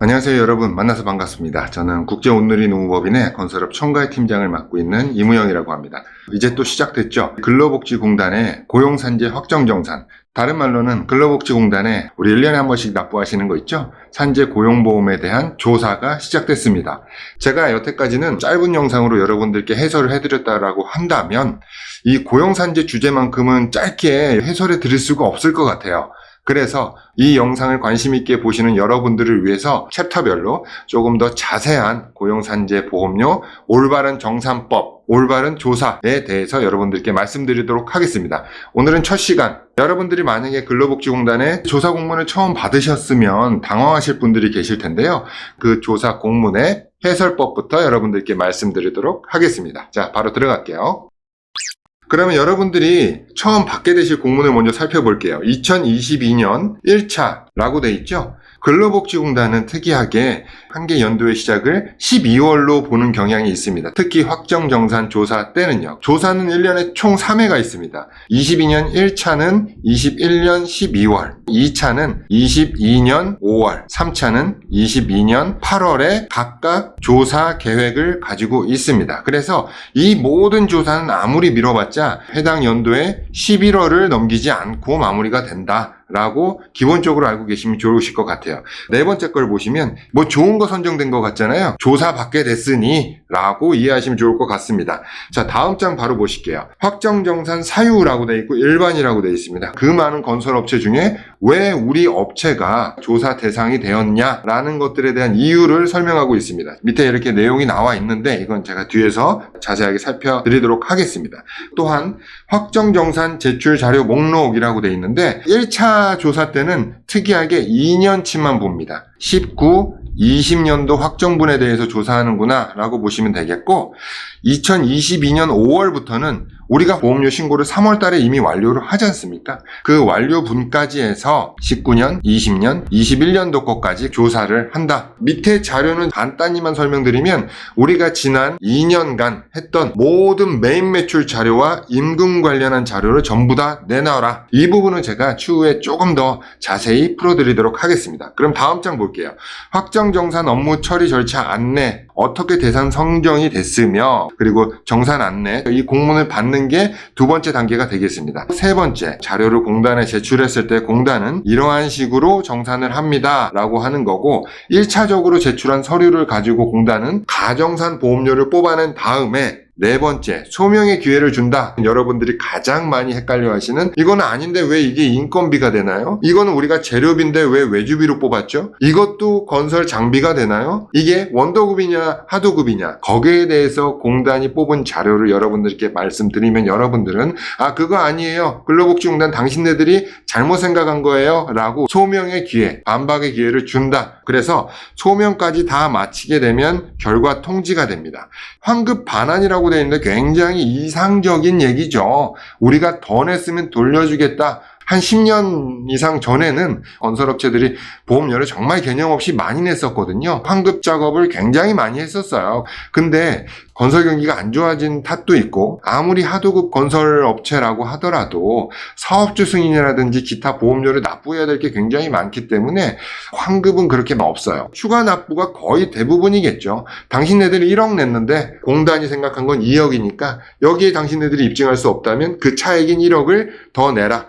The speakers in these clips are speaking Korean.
안녕하세요 여러분 만나서 반갑습니다. 저는 국제온누리 농업법인의 건설업 총괄 팀장을 맡고 있는 이무영이라고 합니다. 이제 또 시작됐죠. 근로복지공단의 고용산재 확정정산 다른 말로는 근로복지공단에 우리 1년에 한 번씩 납부하시는 거 있죠? 산재 고용보험에 대한 조사가 시작됐습니다. 제가 여태까지는 짧은 영상으로 여러분들께 해설을 해드렸다라고 한다면 이 고용산재 주제만큼은 짧게 해설해 드릴 수가 없을 것 같아요. 그래서 이 영상을 관심 있게 보시는 여러분들을 위해서 챕터별로 조금 더 자세한 고용산재 보험료 올바른 정산법, 올바른 조사에 대해서 여러분들께 말씀드리도록 하겠습니다. 오늘은 첫 시간 여러분들이 만약에 근로복지공단에 조사 공문을 처음 받으셨으면 당황하실 분들이 계실 텐데요. 그 조사 공문의 해설법부터 여러분들께 말씀드리도록 하겠습니다. 자, 바로 들어갈게요. 그러면 여러분들이 처음 받게 되실 공문을 먼저 살펴볼게요. 2022년 1차라고 돼 있죠? 근로복지공단은 특이하게 한 개 연도의 시작을 12월로 보는 경향이 있습니다. 특히 확정정산 조사 때는요. 조사는 1년에 총 3회가 있습니다. 22년 1차는 21년 12월, 2차는 22년 5월, 3차는 22년 8월에 각각 조사 계획을 가지고 있습니다. 그래서 이 모든 조사는 아무리 미뤄봤자 해당 연도에 11월을 넘기지 않고 마무리가 된다. 라고 기본적으로 알고 계시면 좋으실 것 같아요. 네 번째 걸 보시면 뭐 좋은 거 선정된 것 같잖아요. 조사 받게 됐으니 라고 이해하시면 좋을 것 같습니다. 자, 다음 장 바로 보실게요. 확정정산 사유라고 되어 있고 일반이라고 되어 있습니다. 그 많은 건설업체 중에 왜 우리 업체가 조사 대상이 되었냐라는 것들에 대한 이유를 설명하고 있습니다. 밑에 이렇게 내용이 나와 있는데 이건 제가 뒤에서 자세하게 살펴드리도록 하겠습니다. 또한 확정정산 제출 자료 목록이라고 되어 있는데 1차 조사 때는 특이하게 2년치만 봅니다. 19, 20년도 확정분에 대해서 조사하는구나 라고 보시면 되겠고 2022년 5월부터는 우리가 보험료 신고를 3월 달에 이미 완료를 하지 않습니까? 그 완료분까지 해서 19년, 20년, 21년도 것까지 조사를 한다. 밑에 자료는 간단히만 설명드리면 우리가 지난 2년간 했던 모든 메인 매출 자료와 임금 관련한 자료를 전부 다 내놔라. 이 부분은 제가 추후에 조금 더 자세히 풀어드리도록 하겠습니다. 그럼 다음 장 볼게요. 확정 정산 업무 처리 절차 안내 어떻게 대상 선정이 됐으며 그리고 정산 안내 이 공문을 받는 게 두 번째 단계가 되겠습니다. 세 번째 자료를 공단에 제출했을 때 공단은 이러한 식으로 정산을 합니다 라고 하는 거고 1차적으로 제출한 서류를 가지고 공단은 가정산 보험료를 뽑아낸 다음에 네 번째, 소명의 기회를 준다. 여러분들이 가장 많이 헷갈려 하시는 이거는 아닌데 왜 이게 인건비가 되나요? 이거는 우리가 재료비인데 왜 외주비로 뽑았죠? 이것도 건설 장비가 되나요? 이게 원더급이냐 하도급이냐 거기에 대해서 공단이 뽑은 자료를 여러분들께 말씀드리면 여러분들은 아 그거 아니에요. 근로복지공단 당신네들이 잘못 생각한 거예요. 라고 소명의 기회, 반박의 기회를 준다. 그래서 소명까지 다 마치게 되면 결과 통지가 됩니다. 환급 반환이라고 되어 있는데 굉장히 이상적인 얘기죠. 우리가 더 냈으면 돌려주겠다. 한 10년 이상 전에는 건설업체들이 보험료를 정말 개념 없이 많이 냈었거든요. 환급 작업을 굉장히 많이 했었어요. 근데 건설 경기가 안 좋아진 탓도 있고 아무리 하도급 건설업체라고 하더라도 사업주 승인이라든지 기타 보험료를 납부해야 될 게 굉장히 많기 때문에 환급은 그렇게 없어요. 추가 납부가 거의 대부분이겠죠. 당신네들이 1억 냈는데 공단이 생각한 건 2억이니까 여기에 당신네들이 입증할 수 없다면 그 차액인 1억을 더 내라.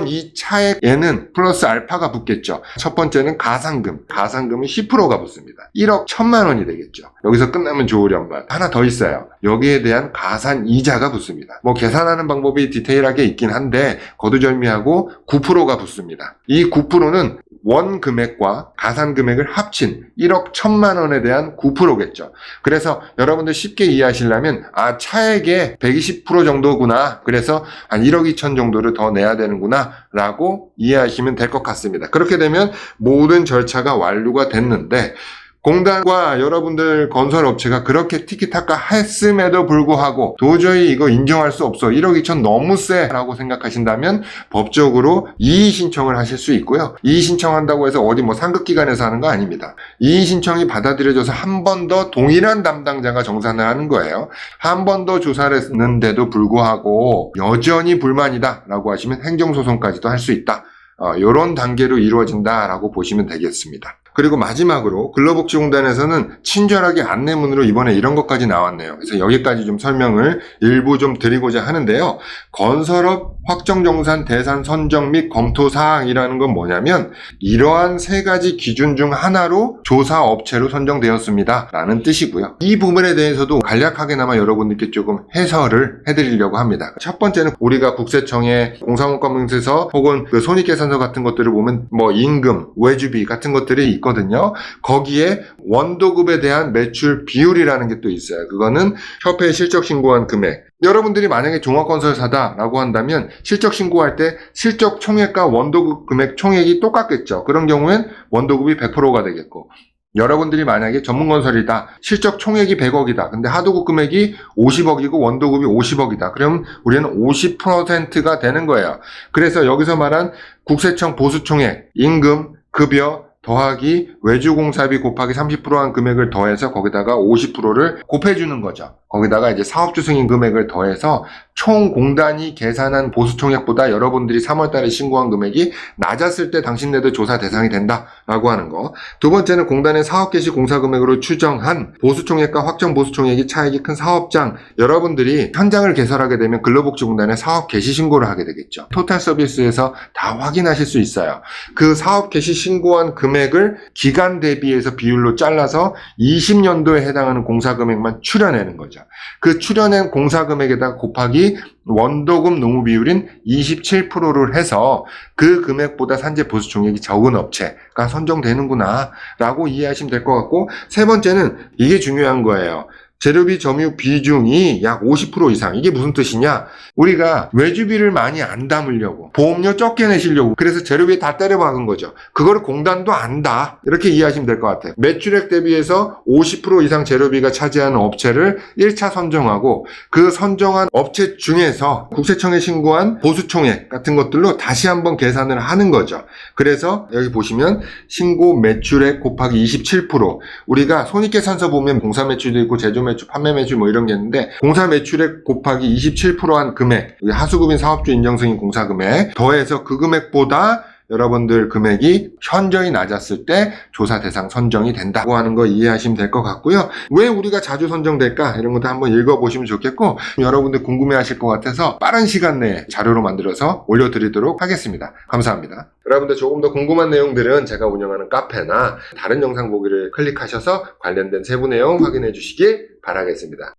물론 이 차액에는 플러스 알파가 붙겠죠. 첫 번째는 가상금. 가상금은 10%가 붙습니다. 1억 1천만 원이 되겠죠. 여기서 끝나면 좋으련만. 하나 더 있어요. 여기에 대한 가산 이자가 붙습니다. 뭐 계산하는 방법이 디테일하게 있긴 한데 거두절미하고 9%가 붙습니다. 이 9%는 원 금액과 가산 금액을 합친 1억 1천만 원에 대한 9%겠죠. 그래서 여러분들 쉽게 이해하시려면 아 차액의 120% 정도구나. 그래서 한 1억 2천 정도를 더 내야 되는구나 라고 이해하시면 될 것 같습니다. 그렇게 되면 모든 절차가 완료가 됐는데 공단과 여러분들 건설업체가 그렇게 티키타카 했음에도 불구하고 도저히 이거 인정할 수 없어. 1억 2천 너무 세. 라고 생각하신다면 법적으로 이의 신청을 하실 수 있고요. 이의 신청한다고 해서 어디 뭐 상급기관에서 하는 거 아닙니다. 이의 신청이 받아들여져서 한 번 더 동일한 담당자가 정산을 하는 거예요. 한 번 더 조사를 했는데도 불구하고 여전히 불만이다. 라고 하시면 행정소송까지도 할 수 있다. 어, 이런 단계로 이루어진다라고 보시면 되겠습니다. 그리고 마지막으로 근로복지공단에서는 친절하게 안내문으로 이번에 이런 것까지 나왔네요. 그래서 여기까지 좀 설명을 일부 좀 드리고자 하는데요. 건설업 확정정산 대상 선정 및 검토 사항이라는 건 뭐냐면 이러한 세 가지 기준 중 하나로 조사 업체로 선정되었습니다. 라는 뜻이고요. 이 부분에 대해서도 간략하게나마 여러분들께 조금 해설을 해드리려고 합니다. 첫 번째는 우리가 국세청의 공사원권명세서 혹은 그 손익계산서 같은 것들을 보면 뭐 임금, 외주비 같은 것들이 있거든요. 거기에 원도급에 대한 매출 비율이라는 게 또 있어요. 그거는 협회에 실적 신고한 금액. 여러분들이 만약에 종합건설사다라고 한다면 실적 신고할 때 실적 총액과 원도급 금액 총액이 똑같겠죠. 그런 경우엔 원도급이 100%가 되겠고 여러분들이 만약에 전문건설이다. 실적 총액이 100억이다. 근데 하도급 금액이 50억이고 원도급이 50억이다. 그럼 우리는 50%가 되는 거예요. 그래서 여기서 말한 국세청 보수총액, 임금, 급여, 더하기 외주공사비 곱하기 30%한 금액을 더해서 거기다가 50%를 곱해주는 거죠. 거기다가 이제 사업주 승인 금액을 더해서 총 공단이 계산한 보수 총액보다 여러분들이 3월달에 신고한 금액이 낮았을 때 당신네들 조사 대상이 된다라고 하는 거. 두 번째는 공단의 사업 개시 공사 금액으로 추정한 보수 총액과 확정 보수 총액이 차익이 큰 사업장 여러분들이 현장을 개설하게 되면 근로복지공단에 사업 개시 신고를 하게 되겠죠. 토탈 서비스에서 다 확인하실 수 있어요. 그 사업 개시 신고한 금액을 기간 대비해서 비율로 잘라서 20년도에 해당하는 공사 금액만 추려내는 거죠. 그 추려낸 공사 금액에다 곱하기 원도금 노무 비율인 27%를 해서 그 금액보다 산재 보수 총액이 적은 업체가 선정되는구나 라고 이해하시면 될 것 같고 세 번째는 이게 중요한 거예요. 재료비 점유 비중이 약 50% 이상. 이게 무슨 뜻이냐? 우리가 외주비를 많이 안 담으려고, 보험료 적게 내시려고, 그래서 재료비 다 때려 박은 거죠. 그거를 공단도 안다. 이렇게 이해하시면 될 것 같아요. 매출액 대비해서 50% 이상 재료비가 차지하는 업체를 1차 선정하고, 그 선정한 업체 중에서 국세청에 신고한 보수총액 같은 것들로 다시 한번 계산을 하는 거죠. 그래서 여기 보시면 신고 매출액 곱하기 27%. 우리가 손익계산서 보면 공사 매출도 있고 제조 매출, 판매 매출 뭐 이런 게 있는데 공사 매출액 곱하기 27%한 금액, 하수급인 사업주 인정 승인 공사 금액. 더해서 그 금액보다 여러분들 금액이 현저히 낮았을 때 조사 대상 선정이 된다고 하는 거 이해하시면 될 것 같고요. 왜 우리가 자주 선정될까? 이런 것도 한번 읽어보시면 좋겠고 여러분들 궁금해 하실 것 같아서 빠른 시간 내에 자료로 만들어서 올려드리도록 하겠습니다. 감사합니다. 여러분들 조금 더 궁금한 내용들은 제가 운영하는 카페나 다른 영상 보기를 클릭하셔서 관련된 세부 내용 확인해 주시길 바라겠습니다.